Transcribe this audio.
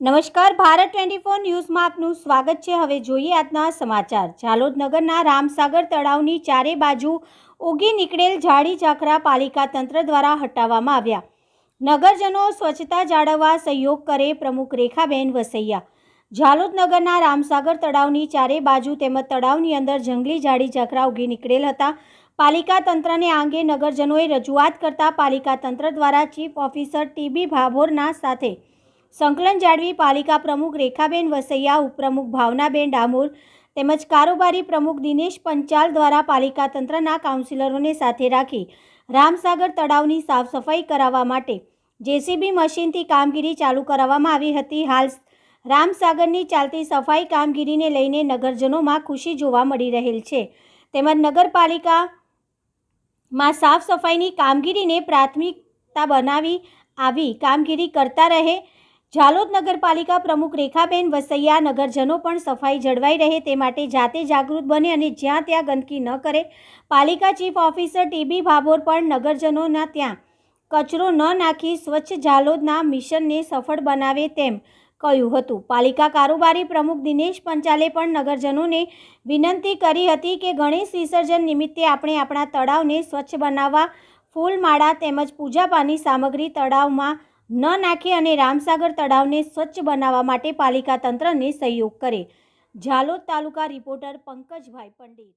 નમસ્કાર, Bharat twenty four ન્યૂઝમાં આપનું સ્વાગત છે. હવે જોઈએ આજના સમાચાર. ઝાલોદ નગરના રામસાગર તળાવની ચારે બાજુ ઉગી નીકળેલ ઝાડી ઝાખરા પાલિકા તંત્ર દ્વારા હટાવવામાં આવ્યા. નગરજનો સ્વચ્છતા જાળવવા સહયોગ કરે પ્રમુખ રેખાબેન વસૈયા. ઝાલોદ નગરના રામસાગર તળાવની ચારે બાજુ તેમજ તળાવની અંદર જંગલી ઝાડી ઝાખરા ઉગી નીકળેલ હતા. પાલિકા તંત્રને આ અંગે નગરજનોએ રજૂઆત કરતા પાલિકા તંત્ર દ્વારા ચીફ ઓફિસર ટીબી ભાભોરના સાથે સંકલન જાળવી પાલિકા પ્રમુખ રેખાબેન વસૈયા, ઉપપ્રમુખ ભાવનાબેન ડામોર તેમજ કારોબારી પ્રમુખ દિનેશ પંચાલ દ્વારા પાલિકા તંત્રના કાઉન્સિલરોને સાથે રાખી રામસાગર તળાવની સાફ સફાઈ કરાવવા માટે જેસીબી મશીનથી કામગીરી ચાલુ કરાવવામાં આવી હતી. હાલ રામસાગરની ચાલતી સફાઈ કામગીરીને લઈને નગરજનોમાં ખુશી જોવા મળી રહેલ છે. તેમજ નગરપાલિકામાં સાફ સફાઈની કામગીરીને પ્રાથમિકતા બનાવી આવી કામગીરી કરતા રહે ઝાલોદ નગરપાલિકા પ્રમુખ રેખાબેન વસૈયા નગરજનો પણ સફાઈ જળવાઈ રહે તે માટે જાતે જાગૃત બને અને જ્યાં ત્યાં ગંદકી ન કરે. પાલિકા ચીફ ઓફિસર ટીબી ભાભોર પણ નગરજનોના ત્યાં કચરો ન નાખી સ્વચ્છ ઝાલોદના મિશનને સફળ બનાવે તેમ કહ્યું હતું. પાલિકા કારોબારી પ્રમુખ દિનેશ પંચાલે પણ નગરજનોને વિનંતી કરી હતી કે ગણેશ વિસર્જન નિમિત્તે આપણે આપણા તળાવને સ્વચ્છ બનાવવા, ફૂલમાળા તેમજ પૂજાપાની સામગ્રી તળાવમાં ન નાખે અને રામસાગર તળાવને સ્વચ્છ બનાવવા માટે પાલિકા તંત્રને સહયોગ કરે. ઝાલોદ તાલુકા રિપોર્ટર પંકજભાઈ પંડિત.